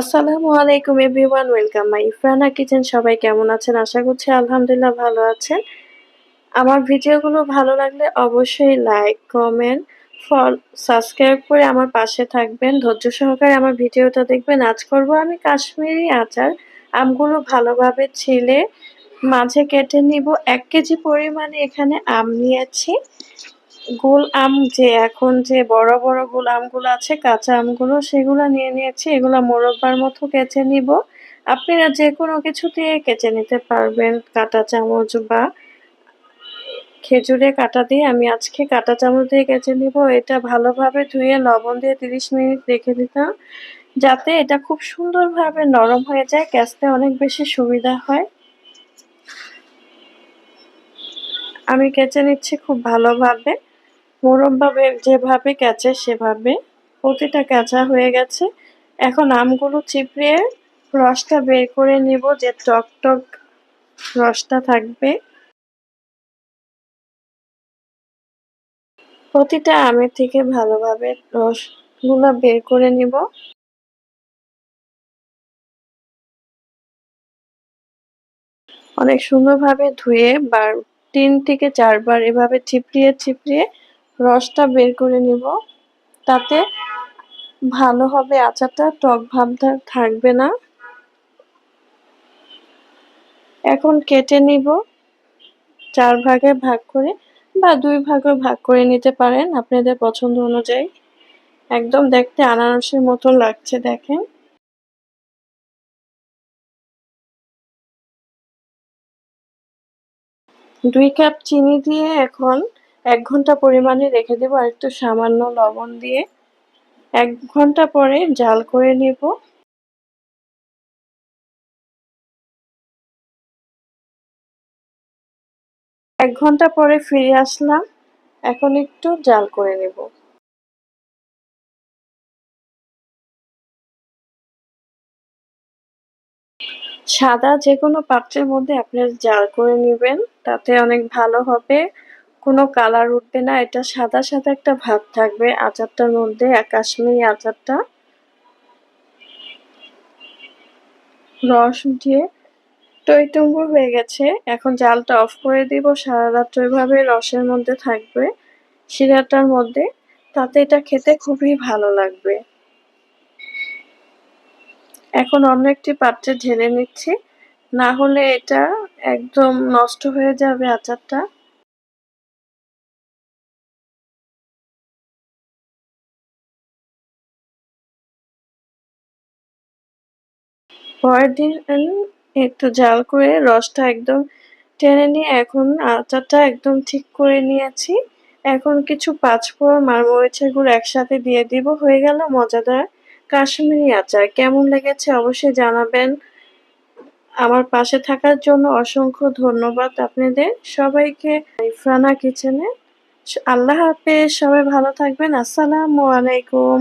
আসসালামু আলাইকুম everyone, welcome my Ifrana kitchen. সবাই কেমন আছেন? আশা করছি আলহামদুলিল্লাহ ভালো আছেন। আমার ভিডিওগুলো ভালো লাগলে অবশ্যই লাইক, কমেন্ট, ফল, সাবস্ক্রাইব করে আমার পাশে থাকবেন। ধৈর্য সহকারে আমার ভিডিওটা দেখবেন। আজ করব আমি কাশ্মীরি আচার। আমগুলো ভালোভাবে ছিলে, মাঝে কেটে নিব। এক কেজি পরিমাণে এখানে আম নিয়েছি। গোল আম যে এখন যে বড় বড় গোল আমগুলো আছে, কাঁচা আমগুলো, সেগুলো নিয়ে নিয়েছি। এগুলো মোরব্বার মতো কেচে নিব। আপনারা যে কোনো কিছু দিয়ে কেচে নিতে পারবেন। কাঁটা চামচ বা খেজুরে কাটা দিয়ে। আমি আজকে কাঁটা চামচ দিয়ে কেচে নিব। এটা ভালোভাবে ধুয়ে লবণ দিয়ে তিরিশ মিনিট রেখে দিতাম, যাতে এটা খুব সুন্দরভাবে নরম হয়ে যায় ক্যাচতে অনেক বেশি সুবিধা হয়। আমি কেচে নিচ্ছি খুব ভালোভাবে। মোরমভাবে যেভাবে কেচে সেভাবে প্রতিটা কেঁচা হয়ে গেছে। এখন আমগুলো চিপড়িয়ে রসটা বের করে নিব, যে টক টক রসটা থাকবে। প্রতিটা আমের থেকে ভালোভাবে রসগুলো বের করে নিব। অনেক সুন্দরভাবে ধুয়ে বার তিন থেকে চারবার এভাবে চিপড়িয়ে চিপড়িয়ে রসটা বের করে নিব। তাতে ভালো হবে আচারটা, টক ভাবটা থাকবে না। এখন কেটে নিব। চার ভাগে ভাগ করে বা দুই ভাগে ভাগ করে নিতে পারেন আপনাদের পছন্দ অনুযায়ী। একদম দেখতে আনারসের মতো লাগছে, দেখেন। দুই কাপ চিনি দিয়ে এখন এক ঘণ্টা পরিমাণে রেখে দেবো আর একটু সামান্য লবণ দিয়ে। এক ঘণ্টা পরে জাল করে নেব। এক ঘণ্টা পরে ফিরে আসলাম। এখন একটু জাল করে নেব। সাদা যে কোনো পাত্রের মধ্যে আপনার জাল করে নেবেন, তাতে অনেক ভালো হবে। কোনো কালার উঠবে না, এটা সাদা সাদা একটা ভাব থাকবে, আচারটার মধ্যে কাশ্মীরি আচারটা। রস উঠিয়ে টইটুম্বুর হয়ে গেছে, এখন জালটা অফ করে দিব, সারা রাত্র এভাবে রসের মধ্যে থাকবে, শিরাটার মধ্যে, তাতে এটা খেতে খুবই ভালো লাগবে। এখন অন্য একটি পাত্রে ঢেলে নিচ্ছি, না হলে এটা একদম নষ্ট হয়ে যাবে আচারটা। পরের দিন একটু জাল করে রসটা একদম টেনে নিয়ে এখন আচারটা একদম ঠিক করে নিয়েছি। এখন কিছু পাঁচফোড়ন মারমরিচের গুঁড়ো একসাথে দিয়ে দিব। হয়ে গেল মজাদার কাশ্মীরি আচার। কেমন লেগেছে অবশ্যই জানাবেন। আমার পাশে থাকার জন্য অসংখ্য ধন্যবাদ আপনাদের। সবাইকে ইফরানা কিচেনে। আল্লাহ হাফেজ। সবাই ভালো থাকবেন। আসসালামু আলাইকুম।